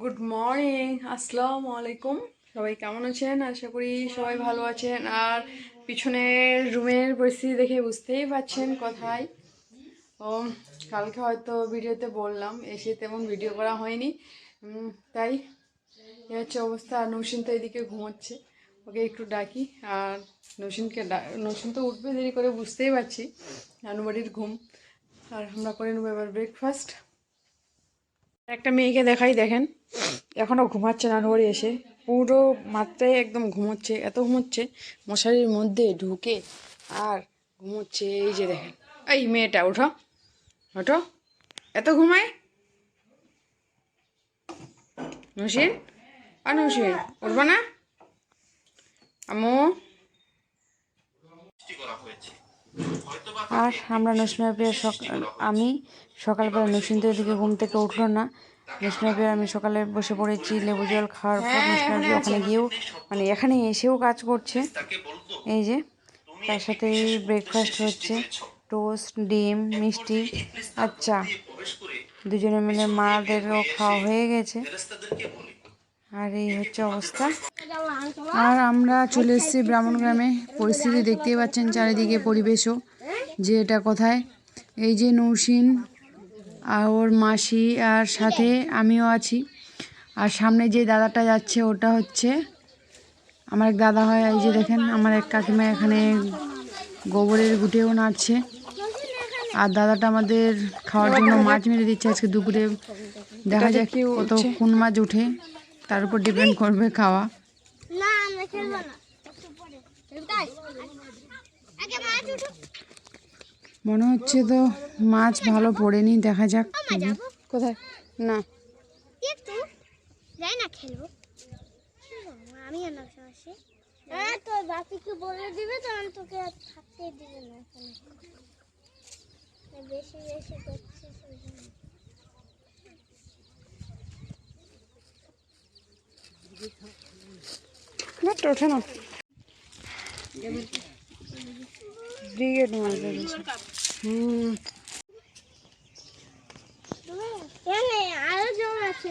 Good morning আসসালামু আলাইকুম সবাই কেমন আছেন? আশা করি সবাই ভালো আছেন। আর পিছনের রুমের পরিস্থিতি দেখে বুঝতেই পারছেন কোথায়। ও, কালকে হয়তো ভিডিওতে বললাম, এসে তেমন ভিডিও করা হয়নি। তাই এ হচ্ছে অবস্থা। আর নৌসিন তো এদিকে ঘুমোচ্ছে। ওকে একটু ডাকি। আর নৌসিনকে ডা- নৌসিন তো উঠবে দেরি করে, বুঝতেই পারছি। নানুবাড়ির ঘুম। আর আমরা করে নেব এবার ব্রেকফাস্ট একটা মেয়েকে দেখাই, দেখেন। এখনও ঘুমাচ্ছে নানুবাড়ি এসে। পুরো মাত্রায় একদম ঘুমোচ্ছে, এত ঘুমোচ্ছে, মশারির মধ্যে ঢুকে আর ঘুমোচ্ছে। এই যে দেখেন, এই মেয়েটা, ওঠো ওঠো। এত ঘুমায়? নসিন আর নসিন উঠবো না? আমু আর আমরা নসিমা প্রিয়া আমি সকালবেলা নসিন তো এদিকে ঘুম থেকে উঠল না। নসিমা প্রিয়া, আমি সকালে বসে পড়েছি, লেবু জল খাওয়ার পর নসিমা প্রিয়া ওখানে গিয়েও মানে এখানে এসেও কাজ করছে। এই যে, তার সাথে ব্রেকফাস্ট হচ্ছে টোস্ট ডিম, মিষ্টি আর চা। দুজনে মিলে মাদেরও খাওয়া হয়ে গেছে। আর এই হচ্ছে অবস্থা। আর আমরা চলে এসেছি ব্রাহ্মণ গ্রামে। পরিস্থিতি দেখতেই পাচ্ছেন চারিদিকে পরিবেশও যে এটা কোথায়। এই যে নৌসিন আর ওর মাসি আর সাথে আমিও আছি। আর সামনে যে দাদাটা যাচ্ছে ওটা হচ্ছে আমার এক দাদা হয়। এই যে দেখেন আমার এক কাকিমা এখানে গোবরের গুটেও নাড়ছে। আর দাদাটা আমাদের খাওয়ার জন্য মাছ মেরে দিচ্ছে আজকে দুপুরে। দেখা যাক কত কোন মাছ উঠে তার উপর ডিপেন্ড করবে খাওয়া। না আমরা খেলব না। একটু পরে তাই আগে মাছ উঠুক। মনে হচ্ছে তো মাছ ভালো পড়েনি দেখা যাক। কোথায়? না। একটু। যাই না খেলব। আমি আর না আসি হ্যাঁ তোর বাপিকে বলে দিবে তখন তোকে থাকতে দিবে না। বেশি বেশি ওই জন্য। ওঠে না ব্রিগেড মাছ হুম আরও জল আছে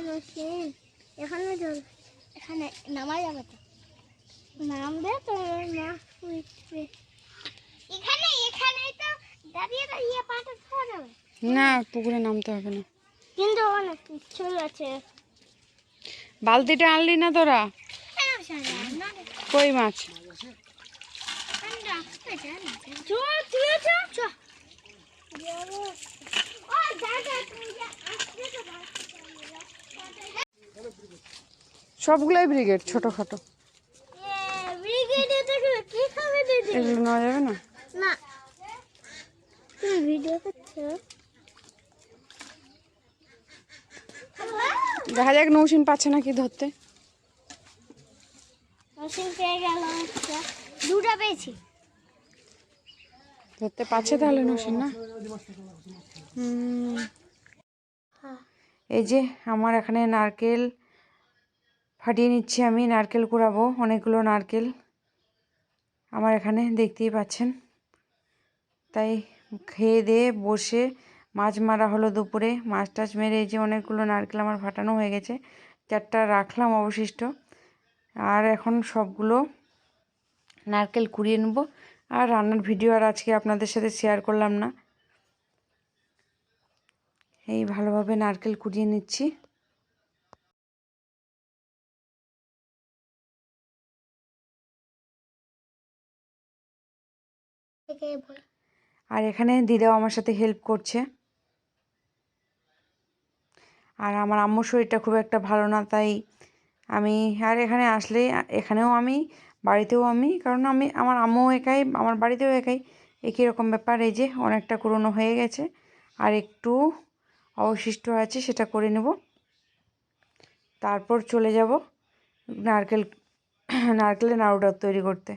এখানে জল এখানে নামা যাবে তো। নামবে তো মাছ উঠবে। এখানে এখানে তো দাঁড়িয়ে দাঁড়িয়ে পাটা খাওয়া না পুকুরে নামতে হবে না। কিন্তু অনেক কিছু আছে। বালতিটা আনলি না তোরা? কই মাছ? সবগুলাই ব্রিগেড ছোটোখাটো। এগুলো নেওয়া যাবে না? ভিডিও দেখা যাক নৌসিন পাচ্ছে না কি ধরতে দুটা পেয়েছি। ধরতে পারছে তাহলে নৌসিন না? এই যে আমার এখানে নারকেল ফাটিয়ে নিচ্ছি আমি নারকেল কুড়াবো অনেকগুলো নারকেল আমার এখানে দেখতেই পাচ্ছেন। তাই খেয়ে দিয়ে বসে মাছ মারা হলো দুপুরে। মাছ টাছ মেরে এই যে অনেকগুলো নারকেল আমার ফাটানো হয়ে গেছে। চারটা রাখলাম অবশিষ্ট। আর এখন সবগুলো নারকেল কুড়িয়ে নেব। আর রান্নার ভিডিও আর আজকে আপনাদের সাথে শেয়ার করলাম না। এই ভালোভাবে নারকেল কুড়িয়ে নিচ্ছি। আর এখানে দিদাও আমার সাথে হেল্প করছে। আর আমার আম্মুর শরীরটা খুব একটা ভালো না, তাই আমি, আর এখানে আসলে, এখানেও আমি, বাড়িতেও আমি, কারণ আমি, আমার আম্মুও একাই, আমার বাড়িতেও একাই, একই রকম ব্যাপার, এই যে অনেকটা কুড়োনো হয়ে গেছে, আর একটু অবশিষ্ট আছে, সেটা করে নেব। তারপর চলে যাব নারকেল, নারকেলের নাড়ুটা তৈরি করতে।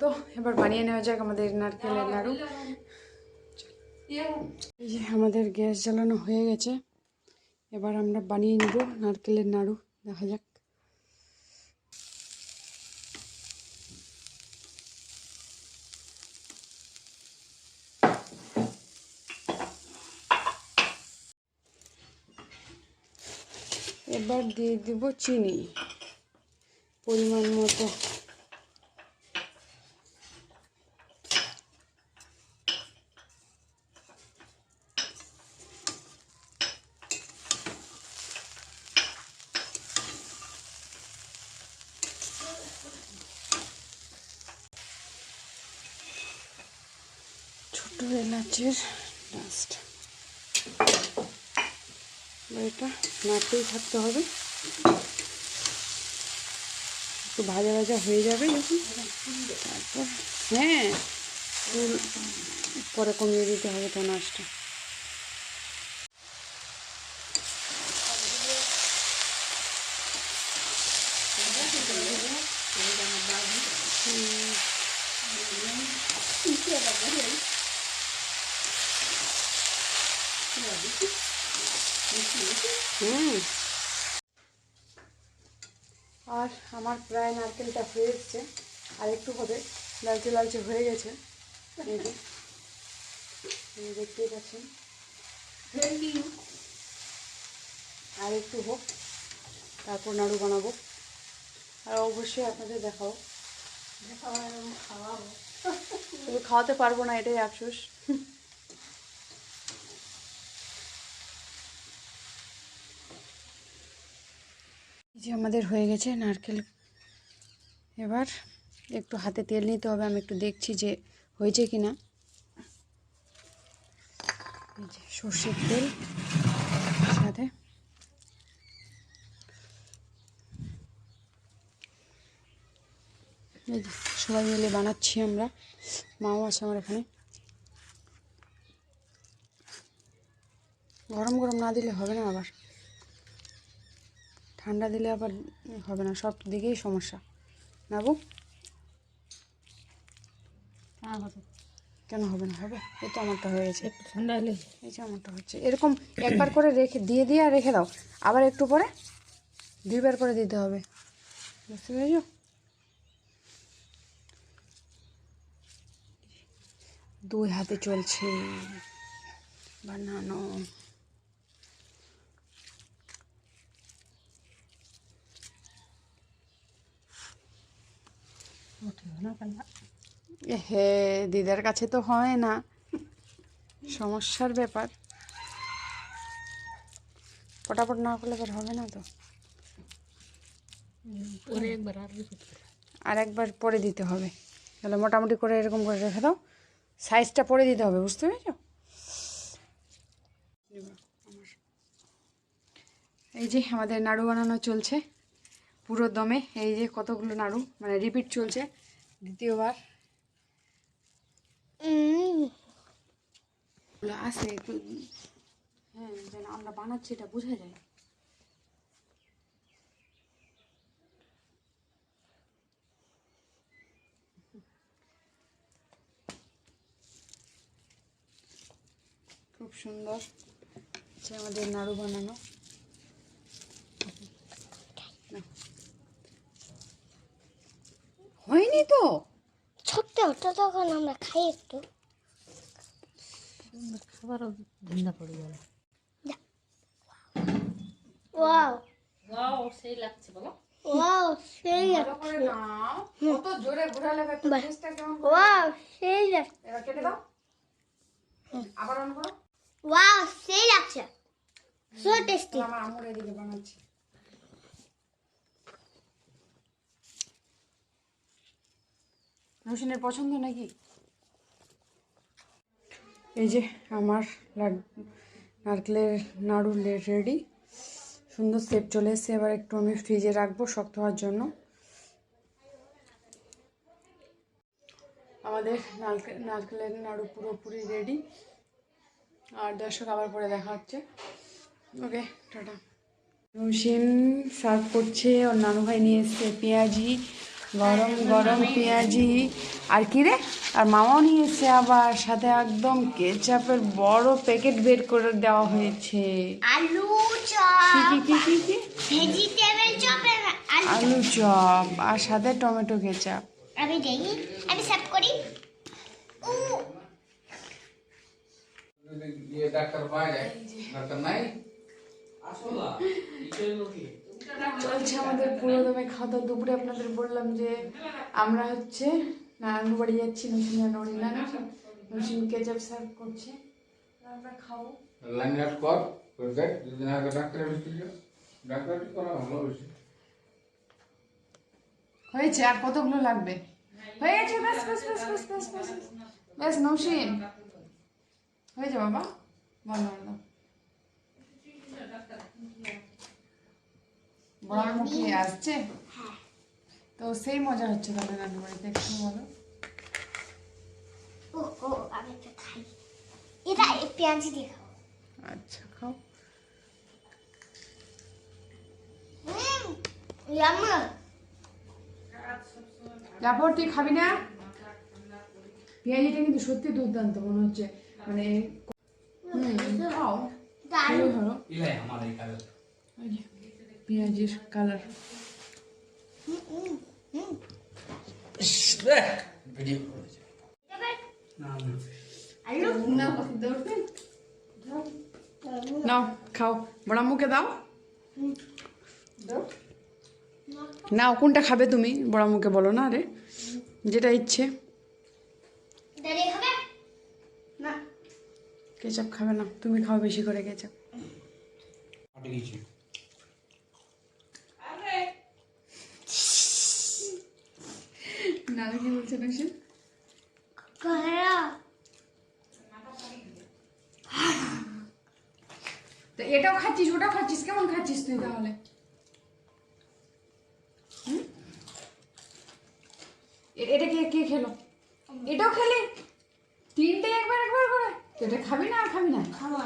তো, এবার বানিয়ে নেওয়া যাক আমাদের নারকেলের নাড়ু এই যে আমাদের গ্যাস জ্বালানো হয়ে গেছে। এবার আমরা বানিয়ে নিব নারকেলের নাড়ু দেখা যাক। এবার দিয়ে দিব চিনি। পরিমাণ মতো। ছোট এলাচের ডাস্ট এটা নাড়তেই থাকতে হবে। একটু ভাজা ভাজা হয়ে যাবে যখন। তারপর হ্যাঁ ফুল পরে কমিয়ে দিতে হবে তো নাচটা আর আমার প্রায় নারকেলটা হয়ে এসছে। আর একটু হবে লালচে লালচে হয়ে গেছে। এই যে এই দেখতেই পাচ্ছেন। আর একটু হোক তারপর নাড়ু বানাবো। আর অবশ্যই আপনাদের দেখাও। তবে খাওয়াতে পারব না এটাই আফসোস। আমাদের হয়ে গেছে নারকেল। এবার একটু হাতে তেল নিতে হবে, আমি একটু দেখছি যে হয়েছে কি না সর্ষের তেল সাথে। সবাই মিলে বানাচ্ছি আমরা, মাও আছে আমার এখানে। গরম গরম না দিলে হবে না আবার। ঠান্ডা দিলে আবার হবে না সব দিকেই সমস্যা। না নাবু কেন হবে না? হবে? এই তো আমারটা হয়ে গেছে। ঠান্ডা হলে। এই যে আমারটা হচ্ছে। এরকম একবার করে রেখে দিয়ে দিয়ে আর রেখে দাও। আবার একটু পরে দুইবার করে দিতে হবে। বুঝতে পেরেছ? দুই হাতে চলছে। বানানো। ওঠে না কান্না হে দিদার কাছে তো হয় না। সমস্যার ব্যাপার। পটাপট না করলে এবার হবে না তো? আর আর একবার পরে দিতে হবে। তাহলে মোটামুটি করে এরকম করে রেখে দাও। সাইজটা পরে দিতে হবে বুঝতে পেরেছ? এই যে আমাদের নাড়ু বানানো চলছে পুরো দমে। এই যে কতগুলো নাড়ু মানে রিপিট চলছে। দ্বিতীয়বার। আছে একটু। হ্যাঁ যেন আমরা বানাচ্ছি এটা বোঝা যায়। খুব সুন্দর। হচ্ছে আমাদের নাড়ু বানানো। হয়নি তো? ছোট্ট হতো তখন আমরা খাই একটু। খাবারও ঠান্ডা পড়ে গেল। ওয়াও। ওয়াও সেই লাগছে বলো ওয়াও সেই ভালো কত জোরে ঘোরালে একটু টেস্টটা কেমন ওয়াও সেই লাগছে। এবার কেটে দাও। আবার অন করো। ওয়াও সেই লাগছে। সো টেস্টি আমার আম্মুর এদিকে বানাচ্ছি। রসুনের পছন্দ নাকি? এই যে আমার নারকেলের নাড়ু রেডি। সুন্দর সেপ চলে এসছে। এবার একটু আমি ফ্রিজে রাখব শক্ত হওয়ার জন্য। আমাদের নারকেল নারকেলের নাড়ু পুরোপুরি রেডি আর দর্শক আবার পরে দেখা হচ্ছে। ওকে, টাটা। নৌসিন সার্ভ করছে। ওর নানু ভাই নিয়ে এসছে পেঁয়াজি। গরম গরম পেঁয়াজি আর কি রে? আর মামাও নিয়ে এসছে আবার সাথে একদম কেচাপের বড় প্যাকেট বের করে দেওয়া হয়েছে। আলু চপ কি কি কি কি? ভেজিটেবল চপ আলু চপ। আর সাথে টমেটো কেচাপ। আমি দেখি আমি সার্ভ করি। ইয়ে ডাক্তার পাওয়া যায় ডাক্তার নাই? চলছে আমাদের পুরো দমে খাওয়া দাওয়া দুপুরে আপনাদের বললাম যে আমরা হচ্ছে নারায়ণ বাড়ি যাচ্ছি নসিন নড়িলা নসিন কেচাপ সার্ভ করছে। আমরা খাব। লাইন আউট কর দেখ দুদিন আগে ডাক্তারের ভিতরে যাও করা ভালো বেশি হয়েছে আর কতগুলো লাগবে? হয়ে গেছে নৌসিন হয়ে বাবা। বন্ধ করে দাও বড় মুখে আসছে? তো সেই মজা হচ্ছে তাহলে নানু বাড়িতে একটু বলো এটা পেঁয়াজ দিয়ে খাও আচ্ছা খাও। হুম তারপর তুই খাবি না? পেঁয়াজিটা কিন্তু সত্যি দুর্দান্ত মনে হচ্ছে। মানে হুম খাও। খুবই ভালো পেঁয়াজির কালার নাও, খাও। বড় মুখে দাও। নাও, কোনটা খাবে তুমি? বড় মুখে বলো না রে। যেটা ইচ্ছে। কেচাপ খাবে না। তুমি খাও বেশি করে কেচাপ। কি বলছে না তো এটাও খাচ্ছিস ওটাও খাচ্ছিস কেমন খাচ্ছিস তুই তাহলে? হুম? এটা কে কে খেলো? এটাও খেলি? তিনটে একবার একবার করে? এটা খাবি না আর খাবি না? খাওয়া